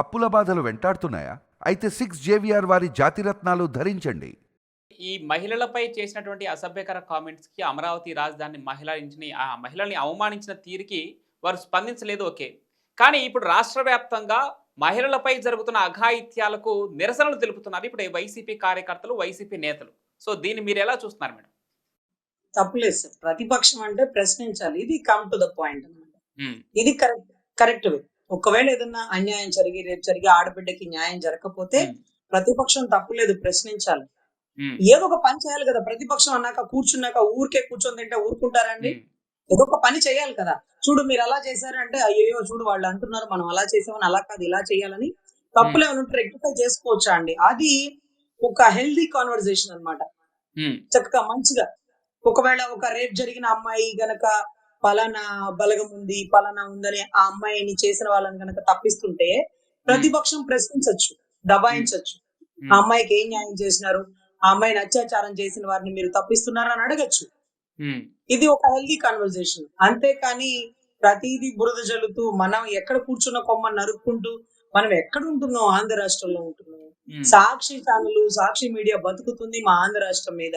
అప్పుల బాధలు వెంటాడుతున్నాయా? అయితే సిక్స్ జేవిఆర్ వారి జాతిరత్నాలు ధరించండి. ఈ మహిళలపై చేసినటువంటి అసభ్యకర కామెంట్స్కి అమరావతి రాజధాని మహిళని ఆ మహిళల్ని అవమానించిన తీరుకి వారు స్పందించలేదు ఓకే. కానీ ఇప్పుడు రాష్ట్ర వ్యాప్తంగా మహిళలపై జరుగుతున్న అఘాయిత్యాలకు నిరసనలు తెలుపుతున్నారు ఇప్పుడు ఈ వైసీపీ కార్యకర్తలు వైసీపీ నేతలు. సో దీన్ని మీరు ఎలా చూస్తున్నారు మేడం? తప్పులేదు సార్. ప్రతిపక్షం అంటే ప్రశ్నించాలి. ఇది కమ్ టు ద పాయింట్ అనమాట ఇది కరెక్ట్ కరెక్ట్ వే. ఒకవేళ ఏదన్నా అన్యాయం జరిగి రేపు జరిగి ఆడబిడ్డకి న్యాయం జరగకపోతే ప్రతిపక్షం తప్పులేదు ప్రశ్నించాలి. ఏదో ఒక పని చేయాలి కదా ప్రతిపక్షం అన్నాక కూర్చున్నాక ఊరికే కూర్చొని తింటే ఊరుకుంటారండి? ఏదో ఒక పని చేయాలి కదా. చూడు మీరు అలా చేశారంటే అయ్యో చూడు వాళ్ళు అంటున్నారు మనం అలా చేసామని అలా కాదు ఇలా చేయాలని తప్పులు ఏమైనా రెక్టిఫై చేసుకోవచ్చా అండి? అది ఒక హెల్దీ కాన్వర్జేషన్ అన్నమాట. ఉమ్, చక్కగా మంచిగా. ఒకవేళ ఒక రేప్ జరిగిన అమ్మాయి గనక పలానా బలగం ఉంది పలానా ఉందని ఆ అమ్మాయిని చేసిన వాళ్ళని గనక తప్పిస్తుంటే ప్రతిపక్షం ప్రశ్నించవచ్చు దబాయించవచ్చు ఆ అమ్మాయికి ఏం న్యాయం చేసినారు? ఆ అమ్మాయిని అత్యాచారం చేసిన వారిని మీరు తప్పిస్తున్నారు అని అడగచ్చు. ఇది ఒక హెల్దీ కాన్వర్జేషన్ అంతేకాని ప్రతిదీ బురద జల్లుతూ మనం ఎక్కడ కూర్చున్న కొమ్మని నరుక్కుంటూ మనం ఎక్కడ ఉంటున్నాం? ఆంధ్ర రాష్ట్రంలో ఉంటున్నాం. సాక్షి ఛానల్ సాక్షి మీడియా బతుకుతుంది మా ఆంధ్ర రాష్ట్రం మీద.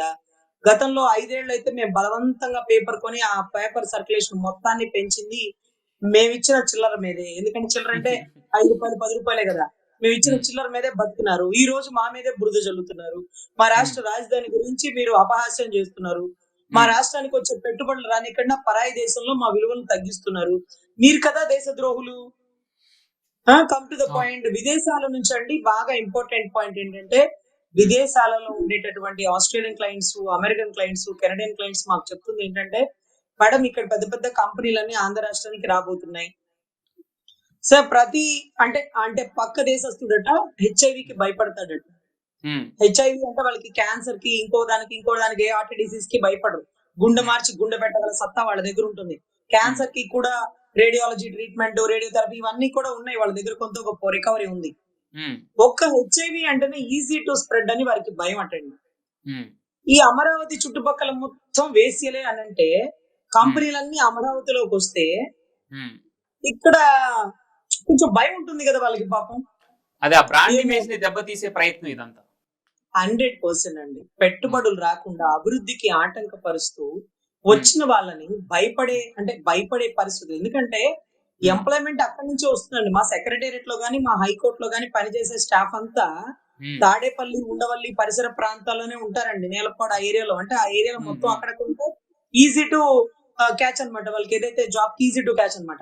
గతంలో ఐదేళ్ళు అయితే మేము బలవంతంగా పేపర్ కొని ఆ పేపర్ సర్క్యులేషన్ మొత్తాన్ని పెంచింది. మేము ఇచ్చిన చిల్లర మీదే. ఎందుకంటే చిల్లర అంటే ఐదు రూపాయలు పది రూపాయలే కదా. మేము. ఇచ్చిన చిల్లర మీదే బతుకున్నారు ఈ రోజు మా మీదే బురద జల్లుతున్నారు. మా రాష్ట్ర రాజధాని గురించి మీరు అపహాస్యం చేస్తున్నారు. మా రాష్ట్రానికి వచ్చే పెట్టుబడులు రానికన్నా పరాయి దేశంలో మా విలువలను తగ్గిస్తున్నారు. మీరు కదా దేశ ద్రోహులు కమ్ టు ద పాయింట్ విదేశాల నుంచి అండి బాగా ఇంపార్టెంట్ పాయింట్ ఏంటంటే విదేశాలలో ఉండేటటువంటి Australian clients American clients Canadian clients మాకు చెప్తుంది ఏంటంటే మేడం ఇక్కడ పెద్ద పెద్ద కంపెనీలన్నీ ఆంధ్ర రాష్ట్రానికి రాబోతున్నాయి. సార్ ప్రతి అంటే అంటే పక్క దేశస్తుడట హెచ్ఐవికి భయపడతాడట. హెచ్ఐవి అంటే వాళ్ళకి క్యాన్సర్కి ఇంకో దానికి ఇంకో దానికి ఏ హార్ట్ డిసీజ్కి భయపడరు. గుండె మార్చి గుండె పెట్టగల సత్తా వాళ్ళ దగ్గర ఉంటుంది. క్యాన్సర్కి కూడా రేడియాలజీ ట్రీట్మెంట్ రేడియోథెరపీ ఇవన్నీ కూడా ఉన్నాయి. వాళ్ళ దగ్గర కొంత గొప్ప రికవరీ ఉంది. ఒక్క హెచ్ఐవి అంటేనే ఈజీ టు స్ప్రెడ్ అని వారికి భయం అటండి ఉమ్, ఈ అమరావతి చుట్టుపక్కల మొత్తం వేసియలే అని అంటే కంపెనీలన్నీ అమరావతిలోకి వస్తే. ఇక్కడ కొంచెం భయం ఉంటుంది కదా వాళ్ళకి పాపం. అదే ఆ బ్రాండ్. ఇమేజ్ని దెబ్బతీసే ప్రయత్నం ఇదంతా. హండ్రెడ్ పర్సెంట్ అండి. పెట్టుబడులు రాకుండా అభివృద్ధికి ఆటంకపరుస్తూ వచ్చిన వాళ్ళని భయపడే అంటే భయపడే పరిస్థితి ఎందుకంటే ఎంప్లాయ్మెంట్ అక్కడి నుంచే వస్తుందండి. మా సెక్రటేరియట్లో గానీ మా హైకోర్టు లో గానీ పనిచేసే స్టాఫ్ అంతా తాడేపల్లి ఉండవల్లి పరిసర ప్రాంతాల్లోనే ఉంటారండి. నేలపాడ ఆ ఏరియాలో. అంటే ఆ ఏరియాలో మొత్తం. అక్కడ ఉంటే ఈజీ టు క్యాచ్ అన్నమాట. వాళ్ళకి ఏదైతే జాబ్ ఈజీ టు క్యాచ్ అన్నమాట.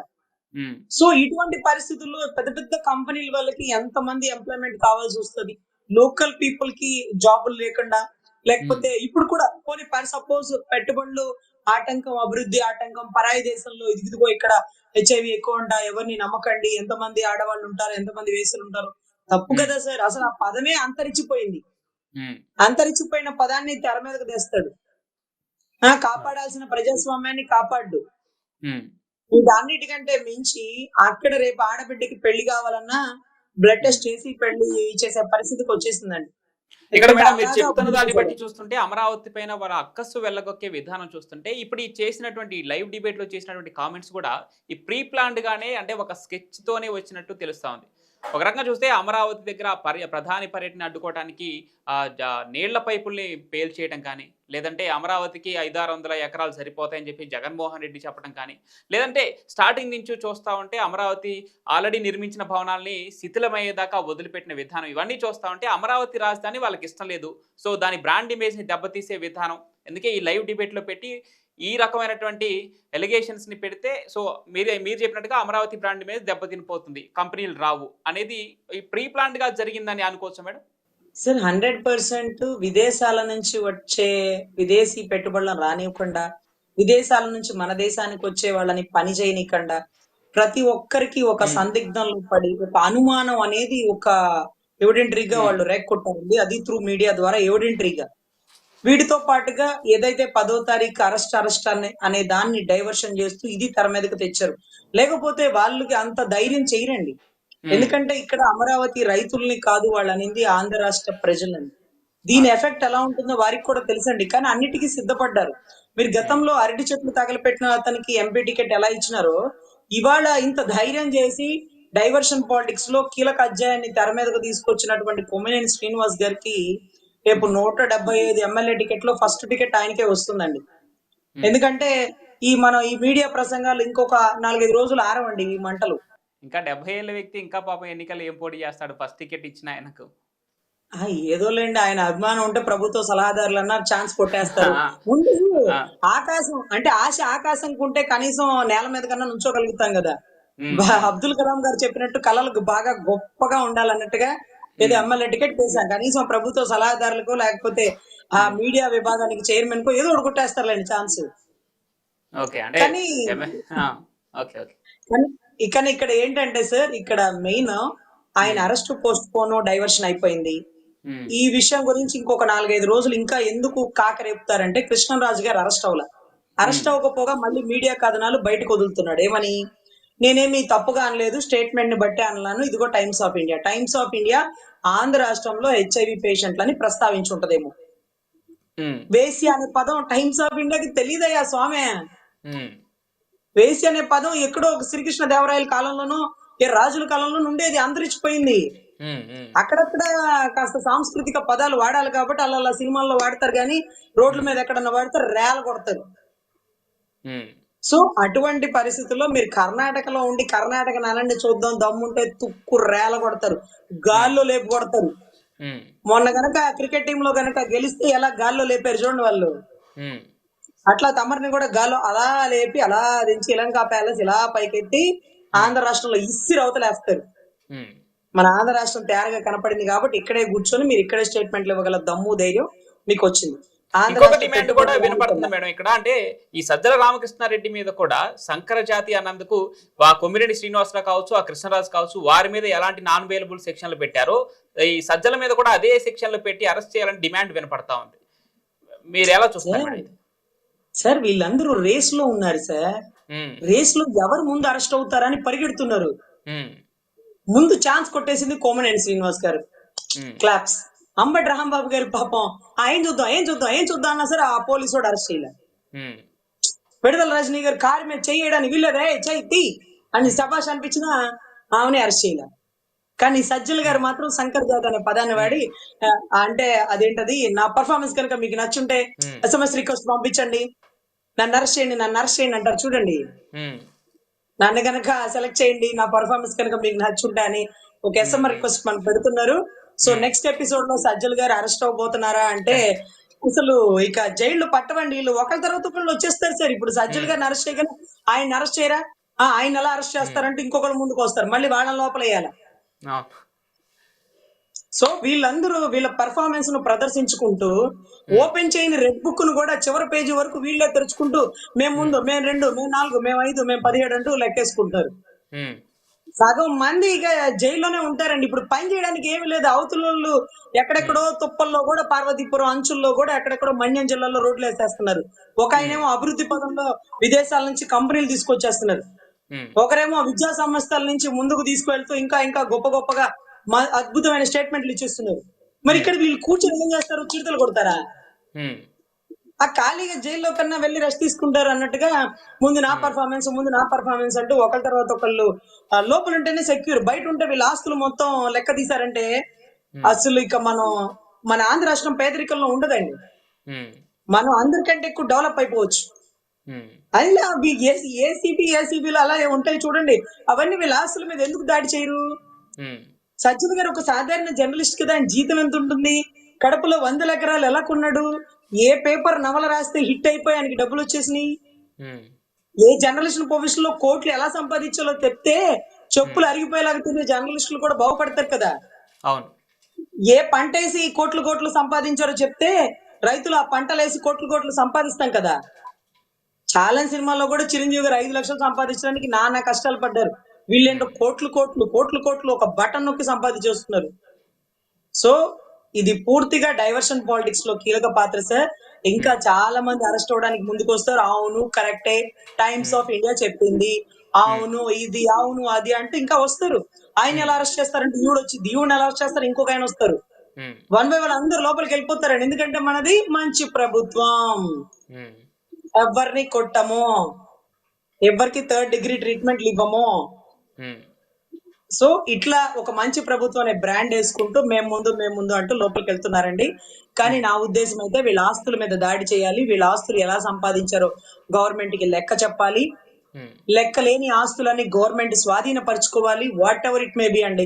ఉమ్, సో ఇటువంటి పరిస్థితుల్లో పెద్ద పెద్ద కంపెనీల వాళ్ళకి ఎంత మంది ఎంప్లాయ్మెంట్ కావాల్సి వస్తుంది? లోకల్ పీపుల్కి జాబులు లేకుండా లేకపోతే ఇప్పుడు కూడా పోనీ సపోజ్ పెట్టుబడులు ఆటంకం అభివృద్ధి ఆటంకం పరాయి దేశంలో ఇదిగో ఇక్కడ హెచ్ఐవి ఎక్కువ ఉంటా ఎవరిని నమ్మకండి ఎంతమంది ఆడవాళ్ళు ఉంటారు ఎంతమంది వేసులు ఉంటారు. తప్పు కదా సార్ అసలు ఆ పదమే అంతరించిపోయింది. అంతరించిపోయిన పదాన్ని తెర మీదకు తెస్తాడు. ఆ, కాపాడాల్సిన ప్రజాస్వామ్యాన్ని కాపాడు. ఉమ్. వీటన్నిటికంటే మించి అక్కడ రేపు ఆడబిడ్డకి పెళ్ళి కావాలన్నా బ్లడ్ టెస్ట్ చేసి పెళ్ళి చేసే పరిస్థితికి వచ్చేసిందండి. ఇక్కడ మేడం మీరు చెప్తున్న దాన్ని బట్టి చూస్తుంటే అమరావతి పైన వాళ్ళ అక్కస్సు వెళ్ళగొక్కే విధానం చూస్తుంటే ఇప్పుడు ఈ చేసినటువంటి లైవ్ డిబేట్లో చేసినటువంటి కామెంట్స్ కూడా ఈ ప్రీ ప్లాన్డ్ గానే అంటే ఒక స్కెచ్ తోనే వచ్చినట్టు తెలుస్తా ఉంది ఒక రకంగా చూస్తే అమరావతి దగ్గర పర్య ప్రధాని పర్యటన అడ్డుకోవడానికి నీళ్ళ పైపుల్ని పేల్చేయడం కానీ లేదంటే అమరావతికి ఐదారు వందల ఎకరాలు సరిపోతాయని చెప్పి జగన్మోహన్ రెడ్డి చెప్పడం కానీ లేదంటే స్టార్టింగ్ నుంచి చూస్తా ఉంటే అమరావతి ఆల్రెడీ నిర్మించిన భవనాల్ని శిథిలమయ్యేదాకా వదిలిపెట్టిన విధానం ఇవన్నీ చూస్తా ఉంటే అమరావతి రాజధాని వాళ్ళకి ఇష్టం లేదు. సో దాని బ్రాండ్ ఇమేజ్ని దెబ్బతీసే విధానం. అందుకే ఈ లైవ్ డిబేట్లో పెట్టి ఈ రకమైనటువంటి ఎలిగేషన్స్ని పెడితే సో మీరే మీరు చెప్పినట్టుగా అమరావతి బ్రాండ్ మీద దెబ్బతినిపోతుంది. కంపెనీలు రావు అనేది ఈ ప్రీ ప్లాన్డ్గా జరిగిందని అనుకోవచ్చు మేడం? సార్ హండ్రెడ్ పర్సెంట్ విదేశాల నుంచి వచ్చే విదేశీ పెట్టుబడులను రానివ్వకుండా విదేశాల నుంచి మన దేశానికి వచ్చే వాళ్ళని పని చేయనికుండా ప్రతి ఒక్కరికి ఒక. సందిగ్ధంలో పడి ఒక అనుమానం అనేది ఒక ఎవిడెంటరీగా Hmm. వాళ్ళు రేక్కొట్టారండి అది త్రూ మీడియా ద్వారా ఎవిడెంటరీగా. వీటితో పాటుగా ఏదైతే పదో తారీఖు అరెస్ట్ అరెస్ట్ అనే అనే దాన్ని డైవర్షన్ చేస్తూ ఇది తెర మీదకి తెచ్చారు. లేకపోతే వాళ్ళకి అంత ధైర్యం చేయరండి. ఎందుకంటే ఇక్కడ అమరావతి రైతుల్ని కాదు వాళ్ళు అనేది ఆంధ్ర రాష్ట్ర ప్రజలని. దీని ఎఫెక్ట్ ఎలా ఉంటుందో వారికి కూడా తెలుసండి. కానీ అన్నిటికీ సిద్ధపడ్డారు. మీరు గతంలో అరటి చెట్లు తగలపెట్టిన అతనికి ఎంపీ టికెట్ ఎలా ఇచ్చినారో ఇవాళ ఇంత ధైర్యం చేసి డైవర్షన్ పాలిటిక్స్లో కీలక అధ్యాయాన్ని తెర మీదకు తీసుకొచ్చినటువంటి కొమ్మినేని శ్రీనివాస్ గారికి రేపు నూట డెబ్బై ఐదు ఎమ్మెల్యే టికెట్లో ఫస్ట్ టికెట్ ఆయనకే వస్తుందండి. ఎందుకంటే ఈ మనం ఈ మీడియా ప్రసంగాలు ఇంకొక నాలుగైదు రోజులు ఆరవండి ఈ మంటలు. ఇంకా డెబ్బై ఏళ్ళ వ్యక్తి ఇంకా పాపం ఎన్నికలు ఏం పోటీ చేస్తాడు? ఫస్ట్ టికెట్ ఇచ్చిన ఆయనకు. ఏదో లేండి ఆయన అభిమానం ఉంటే ప్రభుత్వ సలహాదారులు అన్నారు ఛాన్స్ కొట్టేస్తారు. ముందు. ఆకాశం అంటే ఆశ ఆకాశం ఉంటే కనీసం నేల మీద కన్నా నుంచోగలుగుతాం కదా. అబ్దుల్ కలాం గారు చెప్పినట్టు కళలు బాగా గొప్పగా ఉండాలన్నట్టుగా ఏదో ఎమ్మెల్యే టికెట్ వేసాం కనీసం ప్రభుత్వ సలహాదారులకు లేకపోతే ఆ మీడియా విభాగానికి చైర్మన్కు ఏదో ఒకటి కొట్టేస్తారులేండి ఛాన్స్. కానీ- కానీ ఇక్కడ ఇక్కడ ఏంటంటే సార్ ఇక్కడ మెయిన్ ఆయన అరెస్ట్ పోస్ట్ పోన్ డైవర్షన్ అయిపోయింది. ఈ విషయం గురించి ఇంకొక నాలుగైదు రోజులు ఇంకా ఎందుకు కాకరేపుతారంటే కృష్ణరాజు గారు అరెస్ట్ అవ్వాల. అరెస్ట్ అవ్వకపోగా మళ్ళీ మీడియా కథనాలు బయటకు వదులుతున్నాడు. ఏమని? నేనేమి తప్పుగా అనలేదు స్టేట్మెంట్ని బట్టి అనలాను ఇదిగో Times of India Times of India Andhra రాష్ట్రంలో హెచ్ఐవి పేషెంట్లని ప్రస్తావించి ఉంటదేమో ఉమ్. వేసి అనే పదం టైమ్స్ ఆఫ్ ఇండియాకి తెలియదయ్యా స్వామి. వేసి అనే పదం ఎక్కడో ఒక శ్రీకృష్ణ దేవరాయల కాలంలోనో ఏ రాజుల కాలంలో ఉండేది అంతరించిపోయింది. అక్కడక్కడ కాస్త సాంస్కృతిక పదాలు వాడాలి కాబట్టి అలా అలా సినిమాల్లో వాడతారు కానీ రోడ్ల మీద ఎక్కడన్నా వాడతారు రేల కొడతారు. సో అటువంటి పరిస్థితుల్లో మీరు కర్ణాటకలో ఉండి కర్ణాటక నలండి చూద్దాం దమ్ముంటే తుక్కు రేల కొడతారు గాల్లో లేపు కొడతారు. మొన్న గనక క్రికెట్ టీమ్లో గనక గెలిస్తే ఎలా గాల్లో లేపారు చూడండి వాళ్ళు. అట్లా తమరిని కూడా గాల్లో అలా లేపి అలా దించి ఇలంకా ప్యాలెస్ ఇలా పైకెత్తి ఆంధ్ర రాష్ట్రంలో ఇస్సిరి అవతలేస్తారు. మన ఆంధ్ర రాష్ట్రం తేరగా కనపడింది కాబట్టి ఇక్కడే కూర్చొని మీరు ఇక్కడే స్టేట్మెంట్లు ఇవ్వగల దమ్ము ధైర్యం మీకు వచ్చింది ఇంకొక డిమాండ్ కూడా వినపడుతుంది మేడం ఇక్కడ అంటే ఈ సజ్జల రామకృష్ణారెడ్డి మీద కూడా సంకర జాతి అన్నందుకు ఆ కొమ్మిరెడ్డి శ్రీనివాసరావు కావచ్చు ఆ కృష్ణరాజు కావచ్చు వారి మీద ఎలాంటి నాన్ వేలబుల్ సెక్షన్లు పెట్టారో ఈ సజ్జల మీద కూడా అదే సెక్షన్లు పెట్టి అరెస్ట్ చేయాలని డిమాండ్ వినపడతా ఉంది మీరు ఎలా చూస్తారు? సార్ వీళ్ళందరూ రేస్లో ఉన్నారు సార్. రేస్లో ఎవరు ముందు అరెస్ట్ అవుతారని పరిగెడుతున్నారు. ముందు ఛాన్స్ కొట్టేసింది కోమనేని శ్రీనివాస్ గారు. క్లాప్స్ అంబటి రాంబాబు గారి పాపం. "ఆ, ఏం చూద్దాం ఏం చూద్దాం ఏం చూద్దాం అన్నా సరే ఆ పోలీసు వాడు అరెస్ట్ చేయలే. ఉమ్. విడుదల రజనీ గారు కారు మీద చెయ్యడానికి వీళ్ళదే చెయ్యి తీ. అని శబాష్ అనిపించినా ఆమెనే అరెస్ట్ చేయలే. కానీ సజ్జల్ గారు మాత్రం శంకర్ జాత్ అనే పదాన్ని వాడి అంటే అదేంటది నా పర్ఫార్మెన్స్ కనుక మీకు నచ్చుంటే. ఎస్ఎంఎస్ రిక్వెస్ట్ పంపించండి. నన్ను అరెస్ట్ చేయండి నన్ను అరెస్ట్ చేయండి అంటారు చూడండి. నన్ను గనక సెలెక్ట్ చేయండి నా పర్ఫార్మెన్స్ కనుక మీకు నచ్చుంటే అని ఒక ఎస్ఎంఆర్ రిక్వెస్ట్ మనకు పెడుతున్నారు. సో నెక్స్ట్ ఎపిసోడ్లో సజ్జల్ గారు అరెస్ట్ అవబోతున్నారా అంటే అసలు ఇక జైళ్ళు పట్టవండి. వీళ్ళు ఒకరి తర్వాత ఒకళ్ళు వచ్చేస్తారు సార్. ఇప్పుడు సజ్జల్ గారిని అరెస్ట్ చేయగానే ఆయన అరెస్ట్ చేయరా? ఆ, ఆయన ఎలా అరెస్ట్ చేస్తారంటే ఇంకొకరు ముందుకు వస్తారు. మళ్ళీ వాళ్ళ లోపల వేయాలి. సో వీళ్ళందరూ వీళ్ళ పెర్ఫార్మెన్స్ను ప్రదర్శించుకుంటూ ఓపెన్ చేయని రెడ్ బుక్ను కూడా చివరి పేజీ వరకు వీళ్ళే తెరుచుకుంటూ మేము ముందు మేము రెండు మేము నాలుగు మేము ఐదు మేము పదిహేడు అంటూ లెక్కేసుకుంటారు. సగం మంది ఇక జైల్లోనే ఉంటారండి. ఇప్పుడు పని చేయడానికి ఏమీ లేదు. అవతల ఎక్కడెక్కడో తుప్పల్లో కూడా పార్వతీపురం అంచుల్లో కూడా ఎక్కడెక్కడో మన్యం జిల్లాలో రోడ్లు వేసేస్తున్నారు. ఒక ఆయనేమో అభివృద్ధి పదంలో విదేశాల నుంచి కంపెనీలు తీసుకొచ్చేస్తున్నారు. ఒకరేమో విద్యా సంస్థల నుంచి ముందుకు తీసుకువెళ్తూ ఇంకా ఇంకా గొప్ప గొప్పగా అద్భుతమైన స్టేట్మెంట్లు ఇచ్చేస్తున్నారు. మరి ఇక్కడ వీళ్ళు కూర్చొని ఏం చేస్తారు? చిరుతలు కొడతారా. ఆ ఖాళీగా జైల్లో కన్నా వెళ్ళి రెస్ట్ తీసుకుంటారు అన్నట్టుగా ముందు నా పర్ఫార్మెన్స్ ముందు నా పర్ఫార్మెన్స్ అంటూ ఒకళ్ళ తర్వాత ఒకళ్ళు లోపల ఉంటేనే సెక్యూర్ బయట ఉంటే వీళ్ళ ఆస్తులు మొత్తం లెక్క తీశారంటే అసలు ఇక మనం మన ఆంధ్ర రాష్ట్రం పేదరికంలో ఉండదండి. ఉమ్. మనం అందరికంటే ఎక్కువ డెవలప్ అయిపోవచ్చు. అయినా ఏసీబీ ఏసీబీలు అలా ఉంటాయి చూడండి. అవన్నీ వీళ్ళ ఆస్తుల మీద ఎందుకు దాడి చేయరు. సజ్జన్ గారు ఒక సాధారణ జర్నలిస్ట్ కదా ఆయన జీతం ఎంత ఉంటుంది? కడపలో వందల ఎకరాలు ఎలా కొన్నాడు? ఏ పేపర్ నవల రాస్తే హిట్ అయిపోయి ఆయనకి డబ్బులు వచ్చేసినాయి. ఏ జర్నలిస్ట్ పొజిషన్లో కోట్లు ఎలా సంపాదించాలో చెప్తే చెప్పులు అరిగిపోయేలాగా తినే జర్నలిస్టులు కూడా బాగుపడతారు కదా. అవును. ఏ పంట వేసి కోట్లు కోట్లు సంపాదించారో చెప్తే రైతులు ఆ పంటలు వేసి కోట్లు కోట్లు సంపాదిస్తాం కదా. చాలా సినిమాల్లో కూడా చిరంజీవి గారు ఐదు లక్షలు సంపాదించడానికి నానా కష్టాలు పడ్డారు. వీళ్ళేంటో కోట్లు కోట్లు కోట్లు కోట్లు ఒక బటన్ నొక్కి సంపాదించేస్తున్నారు. సో ఇది పూర్తిగా డైవర్షన్ పాలిటిక్స్లో కీలక పాత్ర సార్ ఇంకా చాలా మంది అరెస్ట్ అవడానికి ముందుకు వస్తారు. అవును కరెక్టే టైమ్స్ ఆఫ్ ఇండియా చెప్పింది. అవును ఇది అవును అది అంటే ఇంకా వస్తారు. ఆయన ఎలా అరెస్ట్ చేస్తారంటే ఈవిడ వచ్చి దీవుని ఎలా అరెస్ట్ చేస్తారు? ఇంకొక ఆయన వస్తారు. వన్ బై వన్ అందరు లోపలికి వెళ్ళిపోతారండి. ఎందుకంటే మనది మంచి ప్రభుత్వం. ఎవరిని కొట్టము? ఎవరికి థర్డ్ డిగ్రీ ట్రీట్మెంట్లు ఇవ్వము. సో ఇట్లా ఒక మంచి ప్రభుత్వం అనే బ్రాండ్ వేసుకుంటూ మేము ముందు మేము ముందు అంటూ లోపలికి వెళ్తున్నారండి. కానీ నా ఉద్దేశం అయితే వీళ్ళ ఆస్తుల మీద దాడి చేయాలి. వీళ్ళ ఆస్తులు ఎలా సంపాదించారో గవర్నమెంట్కి లెక్క చెప్పాలి. లెక్క లేని ఆస్తులని గవర్నమెంట్ స్వాధీనపరచుకోవాలి. Whatever it may be అండి.